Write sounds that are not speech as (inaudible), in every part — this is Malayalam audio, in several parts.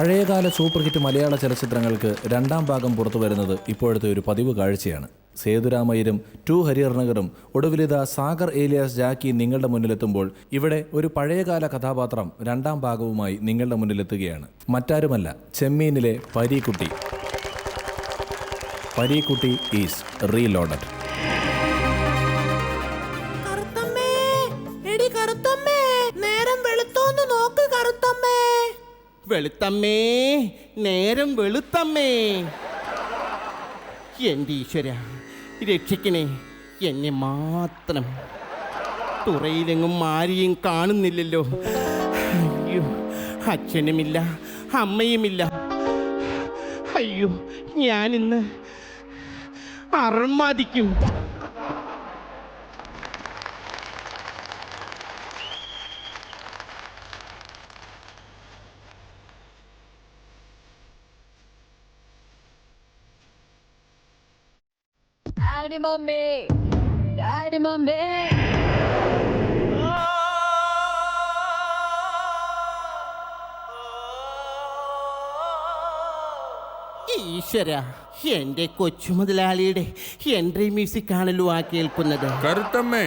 പഴയകാല സൂപ്പർ ഹിറ്റ് മലയാള ചലച്ചിത്രങ്ങൾക്ക് രണ്ടാം ഭാഗം പുറത്തു വരുന്നത് ഇപ്പോഴത്തെ ഒരു പതിവ് കാഴ്ചയാണ്. സേതുരാമയ്യരും ടു ഹരിഹർണകറും ഒടുവിലിത സാഗർ ഏലിയാസ് ജാക്കി നിങ്ങളുടെ മുന്നിലെത്തുമ്പോൾ ഇവിടെ ഒരു പഴയകാല കഥാപാത്രം രണ്ടാം ഭാഗവുമായി നിങ്ങളുടെ മുന്നിലെത്തുകയാണ്. മറ്റാരുമല്ല ചെമ്മീനിലെ പരീക്കുട്ടി. Pareekutty is reloaded. വെളുത്തമ്മേ നേരം വെളുത്തമ്മേ. എന്റെ ഈശ്വര രക്ഷിക്കണേ എന്നെ മാത്രം. തുറയിലെങ്ങും ആരെയും കാണുന്നില്ലല്ലോ. അയ്യോ അച്ഛനുമില്ല അമ്മയുമില്ല. അയ്യോ ഞാനിന്ന് അർമാദിക്കും. Daddy mommy. ഈശ്വര എന്റെ കൊച്ചു മുതലാളിയുടെ എൻട്രി മ്യൂസിക് ആണല്ലോ ആ കേൾക്കുന്നത്. കറുത്തമ്മേ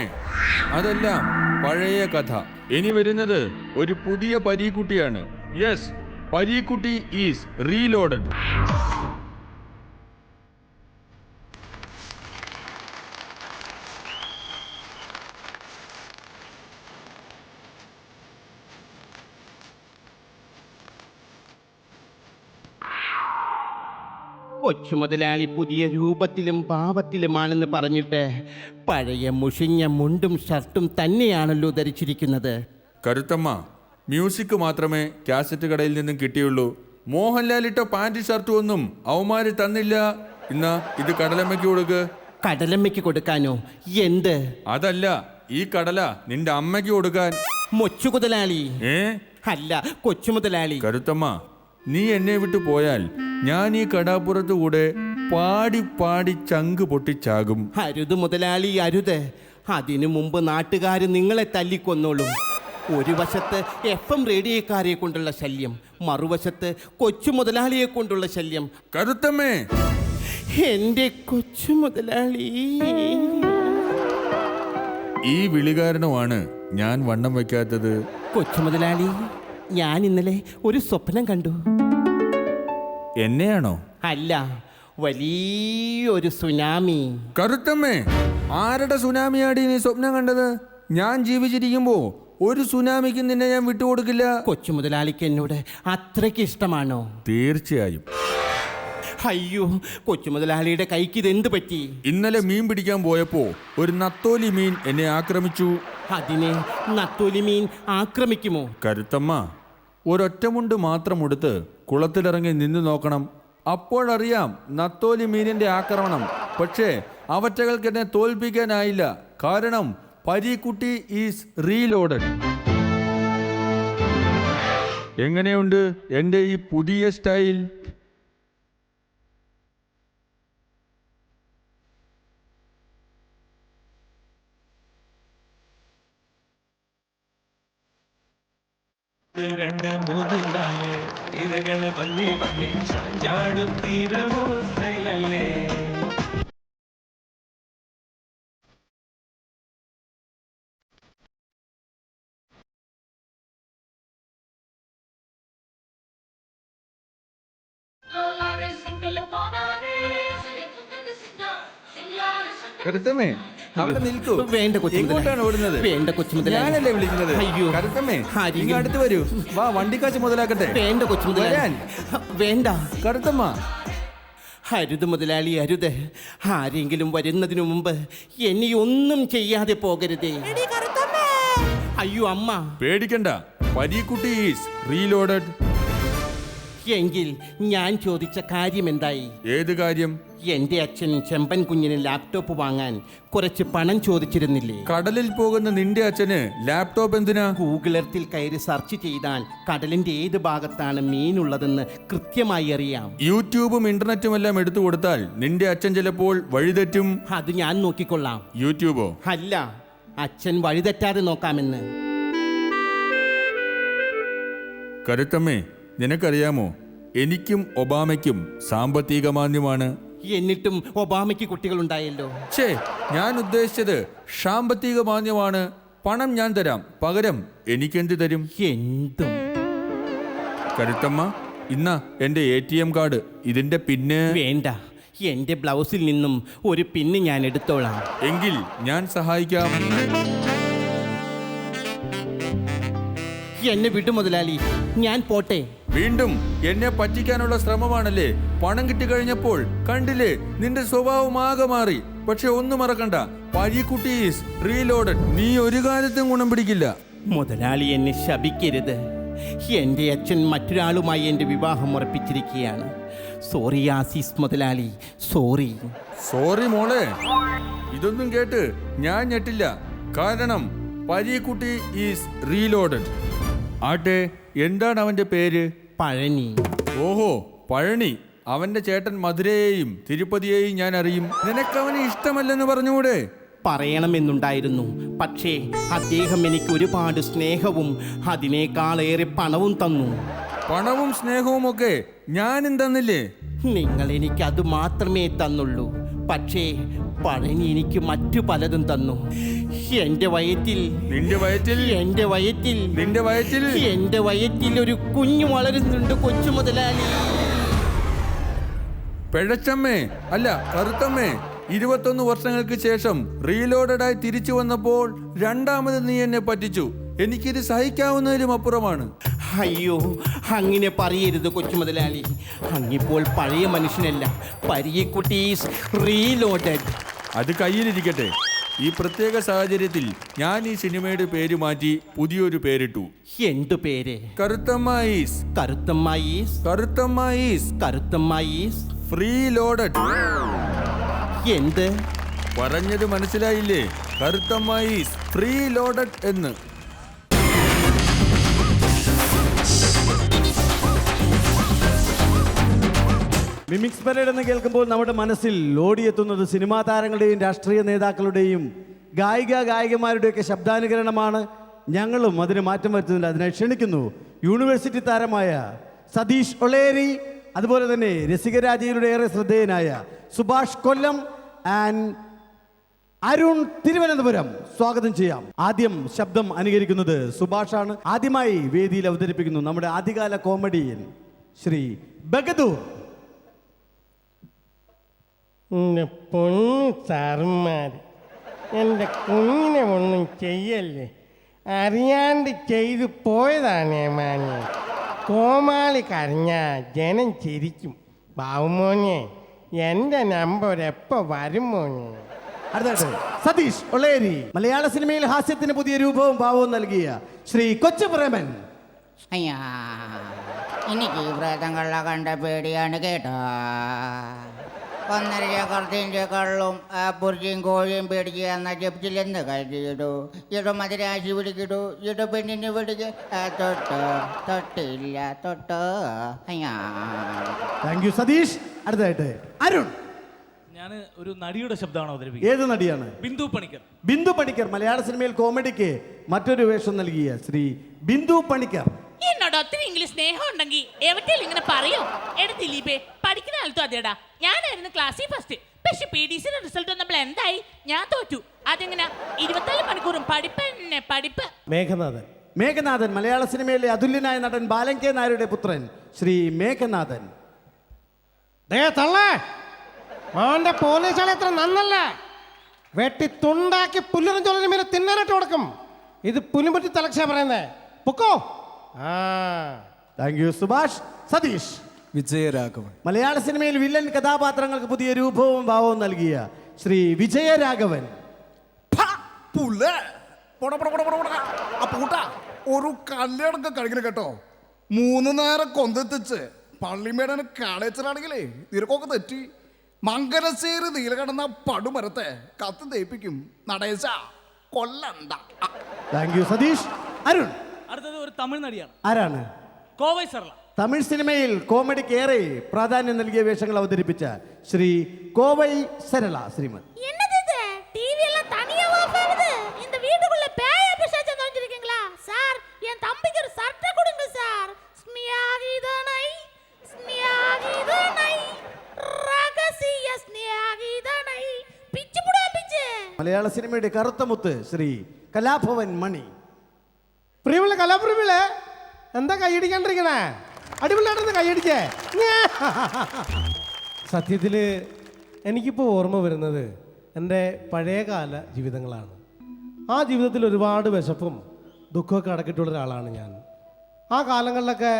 അതെല്ലാം പഴയ കഥ. ഇനി വരുന്നത് ഒരു പുതിയ പരീക്കുട്ടിയാണ്. യെസ് പരീക്കുട്ടി ഈസ് റീലോഡഡ് കൊച്ചു മുതലാളി പുതിയ രൂപത്തിലും ഭാവത്തിലുമാണെന്ന് പറഞ്ഞിട്ട് പഴയ മുഷിഞ്ഞ മുണ്ടും ഷർട്ടും തന്നെയാണല്ലോ ധരിച്ചിരിക്കുന്നത്. കരുത്തമ്മ മ്യൂസിക് മാത്രമേ കാസറ്റ് കടയിൽ നിന്നും കിട്ടിയുള്ളൂ. മോഹൻലാൽ ഇട്ട പാന്റ് ഷർട്ടും ഒന്നും അവന്മാര് തന്നില്ല. ഇന്ന് ഇത് കടലമ്മയ്ക്ക് കൊടുക്ക്. കടലമ്മയ്ക്ക് കൊടുക്കാനോ? എന്ത്? അതല്ല ഈ കടല നിന്റെ അമ്മയ്ക്ക് കൊടുക്കാൻ. മൊച്ചു മുതലാളി ഏ? അല്ല കൊച്ചു മുതലാളി കരുത്തമ്മ നീ എന്നെ വിട്ടു പോയാൽ ഞാൻ ഈ കടാപ്പുറത്ത് കൂടെ പാടി പാടി ചങ്ക് പൊട്ടിച്ചാകും. അരുത് മുതലാളി അരുത്. അതിനു മുമ്പ് നാട്ടുകാർ നിങ്ങളെ തല്ലിക്കൊന്നോളും. ഒരു വശത്ത് എഫ് എം റേഡിയോക്കാരെ കൊണ്ടുള്ള ശല്യം മറുവശത്ത് കൊച്ചു മുതലാളിയെ കൊണ്ടുള്ള ശല്യം. കരുത്തമ്മേ. എന്റെ കൊച്ചു മുതലാളി. ഈ വിളി കാരണമാണ് ഞാൻ വണ്ണം വയ്ക്കാത്തത്. കൊച്ചു മുതലാളി ഞാൻ ഇന്നലെ ഒരു സ്വപ്നം കണ്ടു. എന്നെയാണോ? അല്ല വലിയൊരു സുനാമി. കറുത്തമ്മേ ആരുടെ സുനാമിയാടി നീ സ്വപ്നം കണ്ടത്? ഞാൻ ജീവിച്ചിരിക്കുമ്പോ ഒരു സുനാമിക്ക് നിന്നെ ഞാൻ വിട്ടുകൊടുക്കില്ല. കൊച്ചു മുതലാളിക്ക് എന്നോട് അത്രയ്ക്ക് ഇഷ്ടമാണോ? തീർച്ചയായും. അയ്യോ കൊച്ചു മുതലാളിയുടെ കൈക്ക് ഇതെന്ത് പറ്റി? ഇന്നലെ മീൻ പിടിക്കാൻ പോയപ്പോ ഒരു നത്തോലി മീൻ എന്നെ ആക്രമിച്ചു. അതിനെ നത്തോലി മീൻ ആക്രമിക്കുമോ? കരുത്തമ്മ ഒരൊറ്റമുണ്ട് മാത്രം ഉടുത്ത് കുളത്തിലിറങ്ങി നിന്നു നോക്കണം. അപ്പോഴറിയാം നത്തോലി മീനിന്റെ ആക്രമണം. പക്ഷേ അവറ്റകൾക്ക് എന്നെ തോൽപ്പിക്കാനായില്ല. കാരണം പരീക്കുട്ടി ഈസ് റീലോഡഡ്. എങ്ങനെയുണ്ട് എന്റെ ഈ പുതിയ സ്റ്റൈൽ? കണ്ട മുതലായ ഇരകളെ പന്നി പന്നി ചാടുത്തീരവോ സൈലല്ലേ കരുത്തമ്മേ അവിടെ നിൽക്കൂ. വേണ്ട മുതലാളി. എങ്ങോട്ടാണ് ഓടുന്നത്? വേണ്ട കൊച്ചു മുതലാളി. ഞാനല്ലേ വിളിക്കുന്നത്? അയ്യോ. അടുത്ത് വരൂ. വാ വണ്ടിക്കാശ് മുതലാക്കട്ടെ. വേണ്ട കൊച്ചു മുതലാളി വരാൻ. വേണ്ട. കരുത്തമ്മ അരുത് മുതലാളി അരുത്. ആരെങ്കിലും വരുന്നതിനു മുമ്പ് എന്നെ ഒന്നും ചെയ്യാതെ പോകരുതേ. കറുത്തമ്മേ അയ്യോ അമ്മ. പേടിക്കണ്ട. പരീക്കുട്ടി ഈസ് റീലോഡഡ് എങ്കിൽ ഞാൻ ചോദിച്ച കാര്യം എന്തായി? ഏത് കാര്യം? എന്റെ അച്ഛൻ ചെമ്പൻ കുഞ്ഞിന് ലാപ്ടോപ്പ് വാങ്ങാൻ കുറച്ച് പണം ചോദിച്ചിരുന്നില്ലേ? കടലിൽ പോകുന്ന നിന്റെ അച്ഛന് ലാപ്ടോപ്പ് എന്തിനാ? ഗൂഗിൾ എർത്തിൽ കയറി സെർച്ച് ചെയ്താൽ കടലിന്റെ ഏത് ഭാഗത്താണ് മീനുള്ളതെന്ന് കൃത്യമായി അറിയാം. യൂട്യൂബും ഇന്റർനെറ്റും എല്ലാം എടുത്തു കൊടുത്താൽ നിന്റെ അച്ഛൻ ചിലപ്പോൾ വഴിതെറ്റും. അത് ഞാൻ നോക്കിക്കൊള്ളാം. യൂട്യൂബോ? അല്ല അച്ഛൻ വഴിതെറ്റാതെ നോക്കാമെന്ന്. കരുത്തമ്മേ നിനക്കറിയാമോ? എനിക്കും ഒബാമയ്ക്കും സാമ്പത്തിക മാന്യമാണ് എന്നിട്ടും ഒബാമയ്ക്ക് കുട്ടികളുണ്ടായല്ലോ. ഛേ ഞാൻ ഉദ്ദേശിച്ചത് സാമ്പത്തിക മാന്യമാണ് പണം ഞാൻ തരാം. പകരം എനിക്കെന്ത് തരും? എന്തും. കരുത്തമ്മ ഇന്ന എന്റെ എ ടി എം കാർഡ്. ഇതിന്റെ പിന്നെ. വേണ്ട. എന്റെ ബ്ലൗസിൽ നിന്നും ഒരു പിന്ന് ഞാൻ എടുത്തോളാം. എങ്കിൽ ഞാൻ സഹായിക്കാം. എന്നെ വിട്ടു മുതലാളി. ഞാൻ പോട്ടെ. വീണ്ടും എന്നെ പറ്റിക്കാനുള്ള ശ്രമമാണല്ലേ? പണം കിട്ടിക്കഴിഞ്ഞപ്പോൾ കണ്ടില്ലേ നിന്റെ സ്വഭാവം ആകെ മാറി. പക്ഷെ ഒന്നും മറക്കണ്ട പഴിക്കുട്ടി ഈസ് റീലോഡഡ് നീ ഒരു കാലത്തും ഗുണം പിടിക്കില്ല. മുതലാളി എന്നെ ശപിക്കരുത്. എന്റെ അച്ഛൻ മറ്റൊരാളുമായി എന്റെ വിവാഹം ഉറപ്പിച്ചിരിക്കുകയാണ്. സോറി ആസീസ് മുതലാളി. സോറി സോറി മോളെ. ഇതൊന്നും കേട്ട് ഞാൻ ഞെട്ടില്ല. കാരണം പരീക്കുട്ടി ഈസ് റീലോഡഡ് ആട്ടെ എന്താണ് അവന്റെ പേര്? പഴനി. ഓഹോ പഴനി. അവന്റെ ചേട്ടൻ മധുരയെയും തിരുപ്പതിയെയും ഞാൻ അറിയും. നിനക്ക് നിനക്കവനെ ഇഷ്ടമല്ലെന്ന് പറഞ്ഞുകൂടെ? പറയണമെന്നുണ്ടായിരുന്നു. പക്ഷേ അദ്ദേഹം എനിക്ക് ഒരുപാട് സ്നേഹവും അതിനേക്കാളേറെ പണവും തന്നു. പണവും സ്നേഹവും ഒക്കെ ഞാനും തന്നില്ലേ? നിങ്ങൾ എനിക്ക് അത് മാത്രമേ തന്നുള്ളൂ. പക്ഷേ പഴനി എനിക്ക് മറ്റു പലതും തന്നു. എന്റെ വയറ്റിൽ നിന്റെ വയറ്റിൽ? എന്റെ വയറ്റിൽ നിന്റെ വയറ്റിൽ? എന്റെ വയറ്റിൽ ഒരു കുഞ്ഞു വളരുന്നുണ്ട് കൊച്ചു മുതലാളി. പിഴച്ചമ്മേ അല്ല കറുത്തമ്മേ. ഇരുപത്തൊന്ന് വർഷങ്ങൾക്ക് ശേഷം റീലോഡഡായി തിരിച്ചു വന്നപ്പോൾ രണ്ടാമത് നീ എന്നെ പറ്റിച്ചു. എനിക്കിത് സഹിക്കാവുന്നതിലും അപ്പുറമാണ്. അയ്യോ അങ്ങനെ പറയരുത് കൊച്ചു മുതലാളി അങ്ങിപ്പോൾ പഴയ മനുഷ്യനല്ല. പരിയക്കുട്ടീസ് റീലോഡഡ്. അത് കയ്യിലിരിക്കട്ടെ. ഈ പ്രത്യേക സാഹചര്യത്തിൽ ഞാൻ ഈ സിനിമയുടെ പേര് മാറ്റി പുതിയൊരു പേരിട്ടു. എന്തു പേര്? കറുത്തമ്മീസ് കറുത്തമ്മായീസ് കറുത്തമ്മീസ് കറുത്തമ്മായീസ് ഫ്രീ ലോഡഡ് എന്ത്? പറഞ്ഞത് മനസ്സിലായില്ലേ? കറുത്തമ്മായി ഫ്രീ ലോഡഡ് എന്ന്. മിമിക്സ് പരേഡ് എന്ന് കേൾക്കുമ്പോൾ നമ്മുടെ മനസ്സിൽ ഓടിയെത്തുന്നത് സിനിമാ താരങ്ങളുടെയും രാഷ്ട്രീയ നേതാക്കളുടെയും ഗായിക ഗായികമാരുടെയൊക്കെ ശബ്ദാനുകരണമാണ്. ഞങ്ങളും അതിന് മാറ്റം വരുത്തുന്നില്ല അതിനെ ക്ഷണിക്കുന്നു. യൂണിവേഴ്സിറ്റി താരമായ സതീഷ് ഒളേരി അതുപോലെ തന്നെ രസികരാജയിലൂടെ ഏറെ ശ്രദ്ധേയനായ സുഭാഷ് കൊല്ലം ആൻഡ് അരുൺ തിരുവനന്തപുരം സ്വാഗതം ചെയ്യാം. ആദ്യം ശബ്ദം അനുകരിക്കുന്നത് സുഭാഷാണ്. ആദ്യമായി വേദിയിൽ അവതരിപ്പിക്കുന്നു നമ്മുടെ ആദ്യകാല കോമഡിയൻ ശ്രീ ബഗദൂർ. പൊന്നു സാറുമാർ എന്റെ കുഞ്ഞിനെ ഒന്നും ചെയ്യല്ലേ? അറിയാണ്ട് ചെയ്തു പോയതാണേ മാനെ കോമാളി കരഞ്ഞ ജനം ചിരിക്കും. ബാവുമോനെ എന്റെ നമ്പർ എപ്പോ വരും മോനെ? അടുത്തത് സതീഷ് ഒളേരി മലയാള സിനിമയിൽ ഹാസ്യത്തിന് പുതിയ രൂപവും ഭാവവും നൽകിയ ശ്രീ കൊച്ചു പ്രേമൻ അയ്യാ എനിക്ക് ഈ പ്രേതങ്ങളെ കണ്ട പേടിയാണ് കേട്ടോ. ഒന്നര കർത്തിന്റെ കള്ളും ആ പുറിച്ചിയും കോഴിയും പേടിച്ച് എന്ന ജപ്തിലെന്ന് കരുതിയിടു. ഇടും മധുരാശി പിടിക്കിടു ഇട പെണ്ണിനെ പിടിക്ക് തൊട്ട് തൊട്ടില്ല തൊട്ട് അയ്യാ. Thank you Satheesh. അടുത്തായിട്ട് അരുൺ. ഞാൻ ഒരു നടിയുടെ ശബ്ദമാണ് അവതരിപ്പിക്കുന്നത്. ഏത് നടിയാണ്? ബിന്ദു പണിക്കർ. ബിന്ദു പണിക്കർ മലയാള സിനിമയിൽ കോമഡിക്ക് മറ്റൊരു വേഷം നൽകിയ ശ്രീ ബിന്ദു പണിക്കർ. എന്നോട് ഒത്തിരി ഇംഗ്ലീഷ് സ്നേഹം ഉണ്ടെങ്കിൽ എവിടെയും ഇങ്ങനെ പറയോ? എടാ ദിലീപേ പഠിക്കുന്ന കാലത്തും അതേടാ. ഞാനായിരുന്നു ക്ലാസ്സിൽ ഫസ്റ്റ് പക്ഷെ പി ഡി സിയുടെ റിസൾട്ട് നമ്മൾ എന്തായി? ഞാൻ തോറ്റു. അതെങ്ങനെ? ഇരുപത്തിനാല് മണിക്കൂറും പഠിപ്പ് തന്നെ പഠിപ്പ്. മേഘനാഥൻ. മേഘനാഥൻ മലയാള സിനിമയിലെ അതുല്യനായ നടൻ ബാലൻ കെ നായരുടെ പുത്രൻ ശ്രീ മേഘനാഥൻ. ദേ തള്ളേ. മോന്റെ പോലീസുകൾ എത്ര നന്നല്ല? വെട്ടി തുണ്ടാക്കി പുല്ലിനും ചൊല്ലിനും മേലെ തിന്നാനായിട്ട് കൊടുക്കും. ഇത് പുലിമുറ്റി തലക്ഷ പറയുന്നേ. പൊക്കോ? Thank you Subhash. Satheesh. Vijayaraghavan. മലയാള സിനിമയിൽ വില്ലൻ കഥാപാത്രങ്ങൾക്ക് പുതിയ രൂപവും ഭാവവും നൽകിയ ശ്രീ വിജയരാഘവൻ. ഒരു കല്യാണം കഴിക്കണം കേട്ടോ. മൂന്ന് നേരം കൊന്തെത്തിച്ച് പള്ളിമേടന് കാളേച്ചനാണെങ്കിലേ തിരക്കൊക്കെ തെറ്റി. മംഗലശ്ശേരി നീലകടന്ന പടുമരത്തെ കത്ത് തേപ്പിക്കും. നടേശ കൊല്ലണ്ട. Thank you Satheesh. അരുൺ. അടുത്തത് ഒരു തമിഴ് നടിയാണ്. ആരാണ്? കോവൈ സർള. തമിഴ് സിനിമയിൽ കോമഡിക്ക് ഏറെ പ്രാധാന്യം നൽകിയ വേഷങ്ങൾ അവതരിപ്പിച്ച ശ്രീ കോവൈ സരള ശ്രീമത്. മലയാള സിനിമയുടെ കറുത്ത മുത്ത് ശ്രീ കലാഭവൻ മണി. പ്രിയമുള്ള കലാപ്രിയമുള്ളേ എന്താ കൈയടിക്കാണ്ടിരിക്കണേ? അടിപൊളിയായിട്ടൊന്ന് കൈയടിച്ചേ. സത്യത്തിൽ എനിക്കിപ്പോൾ ഓർമ്മ വരുന്നത് എന്റെ പഴയകാല ജീവിതങ്ങളാണ്. ആ ജീവിതത്തിൽ ഒരുപാട് വിശപ്പും ദുഃഖമൊക്കെ അടക്കിയിട്ടുള്ള ഒരാളാണ് ഞാൻ. ആ കാലങ്ങളിലൊക്കെ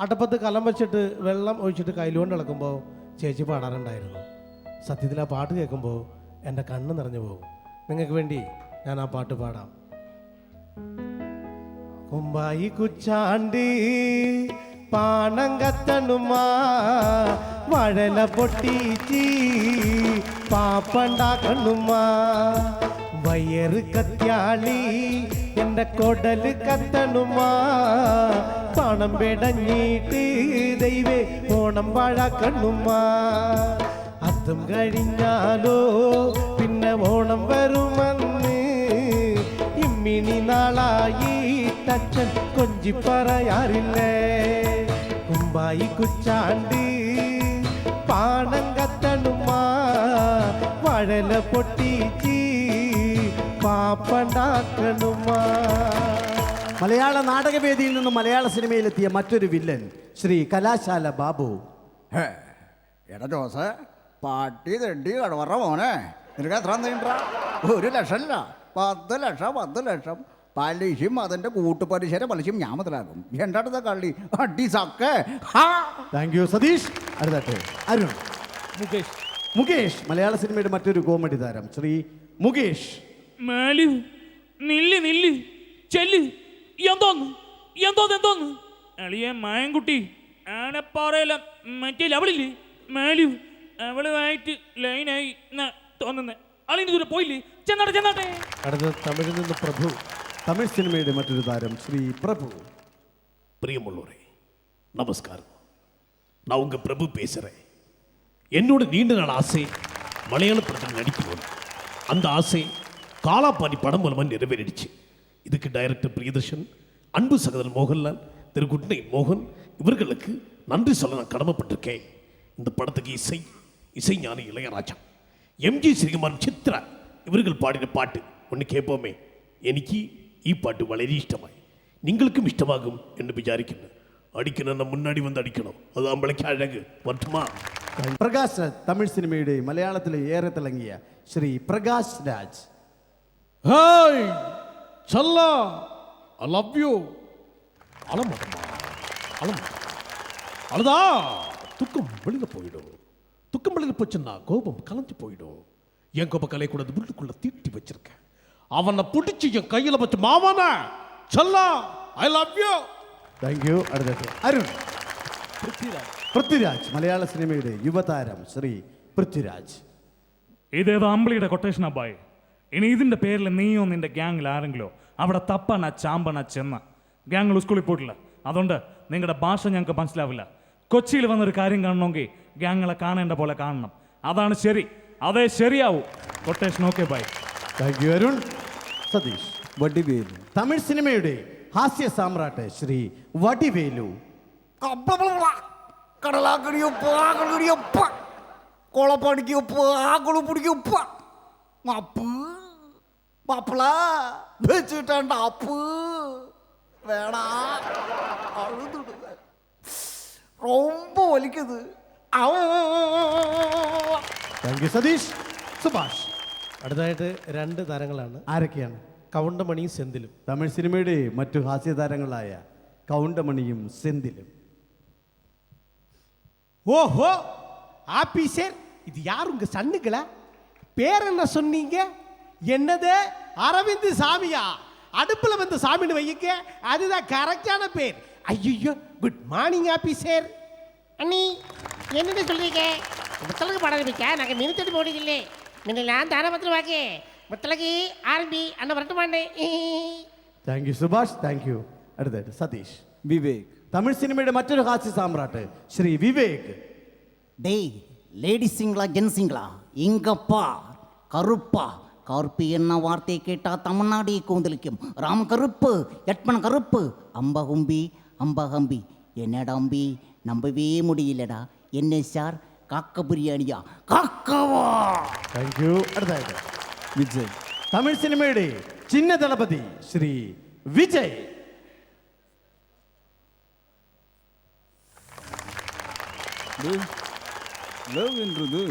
അടപ്പത്ത് കലം വെച്ചിട്ട് വെള്ളം ഒഴിച്ചിട്ട് കയ്യിലുകൊണ്ട് ഇളക്കുമ്പോൾ ചേച്ചി പാടാറുണ്ടായിരുന്നു. സത്യത്തിൽ ആ പാട്ട് കേൾക്കുമ്പോൾ എന്റെ കണ്ണ് നിറഞ്ഞു പോകും. നിങ്ങൾക്ക് വേണ്ടി ഞാൻ ആ പാട്ട് പാടാം. കുമ്പായി കുച്ചാണ്ടി പാണം കത്തണുമാ വഴല പൊട്ടിച്ച് പാപ്പണ്ടാക്കണുമാ. വയറ് കത്യാളി എന്റെ കൊടൽ കത്തണുമാ. പണം പെടഞ്ഞിട്ട് ദൈവേ ഓണം വാഴാക്കണുമാ അതും കഴിഞ്ഞാലോ പിന്നെ ഓണം വരുമെന്ന് ഇമ്മിണി നാളായി തച്ചൻ കൊഞ്ചി പറയാറില്ലേ? കുമ്പായി കുച്ചാണ്ടി പാണം കത്തണുമാ വഴല പൊട്ടിച്ച് പാപ്പണ്ടാക്കണുമാ. മലയാള നാടകവേദിയിൽ നിന്നും മലയാള സിനിമയിലെത്തിയ മറ്റൊരു വില്ലൻ ശ്രീ കലാശാല ബാബു. ഹേ, എടാ ജോസ് പാട്ടി തെണ്ടി കടവറ മോനെ. നിനക്ക് എത്ര നീണ്ട? ഒരു ഇല്ല പത്ത് ലക്ഷം പത്ത് ലക്ഷം. പലിശയും അതിന്റെ കൂട്ടുപലിശയുടെ പലിശയും ഞാൻ മുതലാക്കും. എന്റെ അടുത്ത കള്ളി? അടി സക്കെ. ഹാ. Thank you Satheesh. അടുത്തട്ടെ Arun. Mukesh. Mukesh മലയാള സിനിമയുടെ മറ്റൊരു കോമഡി താരം ശ്രീ മുകേഷ്. മേലു നില്ല് നില്ല് ചെല്ല് എന്തോന്ന് എന്തോന്ന് എന്തോന്ന്? അളിയെ മായൻകുട്ടി ആനപ്പാറയില മറ്റേ അവളില്ലേ മേലു അവളുമായിട്ട് ലൈനായി എന്നാ തോന്നുന്നേ. അളിന് ദൂരെ പോയില്ലേ? ചെന്നാട്ടെ ചെന്നാട്ടെ. അടുത്ത തമിഴിൽ നിന്ന് പ്രഭു. தமிழ் സിനിമയുടെ മറ്റൊരു താരം ശ്രീ പ്രഭു பிரியமுள்ளோரே நமஸ்காரம். நான் உங்கள் பிரபு பேசுகிறேன் என்னோட நீண்ட நாள் ஆசை மலையாள படத்தில் நடிக்கணும். அந்த ஆசை காலாப்பாடி படம் மூலமாக நிறைவேறிடுச்சு. இதுக்கு டைரக்டர் பிரியதர்ஷன் அன்பு சகோதரன் மோகன்லால் திரு குட்னை மோகன் இவர்களுக்கு நன்றி சொல்ல நான் கடமைப்பட்டிருக்கேன். இந்த படத்துக்கு இசை இசைஞான இளையராஜா. எம்ஜி ஸ்ரீகுமார் சித்ரா இவர்கள் பாடின பாட்டு ஒன்று கேட்போமே. எனக்கு ഈ പാട്ട് വളരെ ഇഷ്ടമായി നിങ്ങൾക്കും ഇഷ്ടമാകും എന്ന് വിചാരിക്കുന്നു അടിക്കണം മുന്നാടി വന്ന് അടിക്കണം അത് അമ്പളയ്ക്ക് അഴക് വർദ്ധമാ പ്രകാശ് രാജ് തമിഴ് സിനിമയുടെ മലയാളത്തിലെ ഏറെ തിളങ്ങിയ ശ്രീ പ്രകാശ് രാജ് ஹாய் சல்லா ஐ லவ் யூ அழமாட்டமா அழமாட்டமா அழுதா துக்கம் வெளியில போயிடும் துக்கம் வெளியில போச்சுன்னா கோபம் கலைஞ்சு போயிடும் என் கோபம் கலையக்கூடாது உள்ளுக்குள்ள தீட்டி வச்சிருக்கேன் அவனை பிடிச்சி என் கையில வச்சு மாமானா சல்லா I love you thank you അടുത്തട്ടെ Arun Prithviraj മലയാള സിനിമയുടെ യുവതാരം ശ്രീ പൃഥ്വിരാജ് ഇതേതോ അമ്പിളിയുടെ കൊട്ടേഷൻ അബ്ബായി ഇനി ഇതിന്റെ പേരിൽ നീയോ നിന്റെ ഗ്യാങ്ങിൽ ആരെങ്കിലോ അവിടെ തപ്പണ ചാമ്പണ ചെന്ന ഗ്യാങ്ങൾ സ്കൂളിൽ പോയിട്ടില്ല അതുകൊണ്ട് നിങ്ങളുടെ ഭാഷ ഞങ്ങൾക്ക് മനസ്സിലാവില്ല കൊച്ചിയിൽ വന്നൊരു കാര്യം കാണണമെങ്കിൽ ഗ്യാങ്ങളെ കാണേണ്ട പോലെ കാണണം അതാണ് ശരി അതേ ശരിയാവൂ quotation okay by thank you Arun Satheesh Vadivelu Tamil സിനിമയുടെ ഹാസ്യ സാമ്രാട്ട് ശ്രീ വടിവേലു. കൊളപ്പടിക്ക് ഉപ്പ് ആക്കുളു പിടിക്കും ഉപ്പ മപ്പ്. മാപ്പിള. വെച്ചിട്ടണ്ട അപ്പ് വേടാ. റൊമ്പ വലിക്കുന്നത് സതീഷ് സുഭാഷ്. അടുത്തതായിട്ട് രണ്ട് താരങ്ങളാണ് ആരൊക്കെയാണ് കൗണ്ടമണിയും സെന്തിലും തമിഴ് സിനിമയുടെ മറ്റു ഹാസ്യതാരങ്ങളായ കൗണ്ടമണിയും സെന്തിലും ஓஹோ ஆபீசர் இது யார் உங்க சன்னுங்களா பேர் என்ன சொன்னீங்க என்னது அரவிந்த் சாமியா அடுப்புல வந்து சாமின்னு வைக்க அதுதான் கரெக்டான பேர் ஐயோ குட் மார்னிங் ஆபீசர் அண்ணி என்னடி சொல்றீங்க முத்தலகு பாட ஆரம்பிக்க நாங்கள் மினித்தடி போடுதில்லே மின்னலாம் தானே பத்திரம் வாக்கே முத்தலகு ஆரம்பி அண்ணன் வரட்டுமாண்டே thank you Subhash thank you അടുത്തായിട്ട് സതീഷ് വിവേക് തമിഴ് സിനിമയുടെ മറ്റൊരു ഹാസ്യ സാമ്രാട്ട് ശ്രീ വിവേക് டேய் லேடிஸுங்களா ஜென்ஸுங்களா இங்கப்பா கருப்பா கருப்பு என்ன வார்த்தையை கேட்டால் தமிழ்நாடே கூந்தலிக்கும் ராம் கருப்பு எட்மன் கருப்பு அம்பகும்பி அம்பகம்பி என்னடா அம்பி நம்பவே முடியலடா என்ன சார் காக்க பிரியாணியா காக்கவா താങ്ക് യു അടുത്തായിട്ട് വിജയ് തമിഴ് സിനിമയുടെ ചിന്ന ദളപതി ശ്രീ വിജയ് லவ் என்றது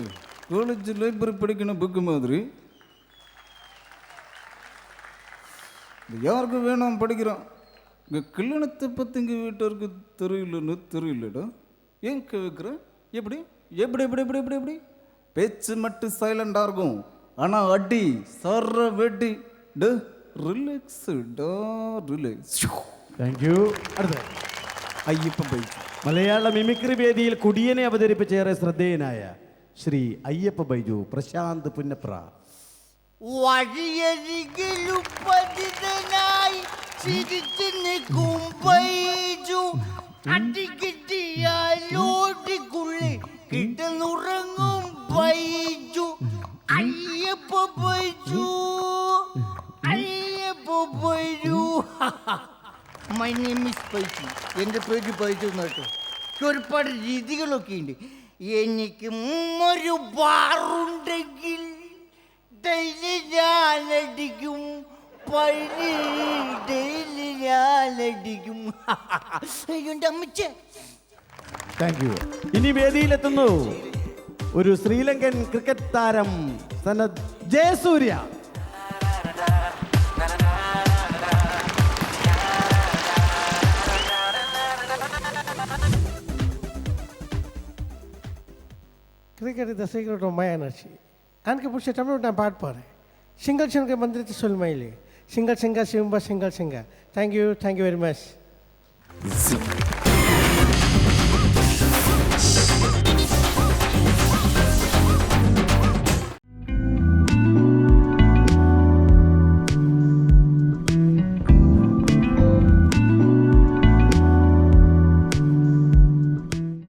காலேஜ் லைப்ரரி படிக்கிற புக்கு மாதிரி இது யாருக்கு வேணாம் படிக்கிறான் இங்கே கல்யாணத்தை பற்றி இங்கே வீட்டாருக்கு தெரியலன்னு தெரியலடா ஏன் கேட்குற எப்படி எப்படி எப்படி எப்படி எப்படி எப்படி பேச்சு மட்டும் சைலண்டாக இருக்கும் ஆனால் அடி சர்ற வெட்டி டு ரிலாக்ஸ் டா ரிலாக்ஸ் താങ്ക് യു അടുത്ത അയ്യപ്പൻ ബൈക്ക് മലയാള മിമിക്രി വേദിയിൽ കുടിയനെ അവതരിപ്പിച്ച ഏറെ ശ്രദ്ധേയനായ ശ്രീ അയ്യപ്പ ബൈജു പ്രശാന്ത് പുന്നപ്ര വഴിയരികിലും പതിതനായി ചിരിച്ചു നിൽക്കും ബൈജു അടികിട്ടിയാലോടിക്കുള്ളി കിടന്നുറങ്ങും Baiju. Ayyappa Baiju Ayyappa Baiju my name is Baiju എന്റെ പേര് ബൈജു എന്നാട്ടോ ഒരുപാട് രീതികളൊക്കെ ഉണ്ട്. എനിക്ക് ഒരു ബാറുണ്ടെങ്കിൽ ഡെയിലി ഞാനടിക്കും. പഴി ഡെയിലി ഞാനടിക്കും. (laughs) അയ്യോ എന്റെ അമ്മച്ച. താങ്ക് യു ഇനി വേദിയിലെത്തുന്നു ഒരു ശ്രീലങ്കൻ ക്രിക്കറ്റ് താരം സനത് ജയസൂര്യ கிரிக்கெட் இந்த சீக்கிரம் ரொம்ப எனர்ஜி எனக்கு பிடிச்ச தமிழ் நான் பாட்டு பாடுறேன் சிங்கல் சிங்க மந்திரத்தை சொல் மயிலே சிங்கல் சிங்கா சிம்பா சிங்கல் சிங்கா தேங்க்யூ தேங்க்யூ வெரி மச்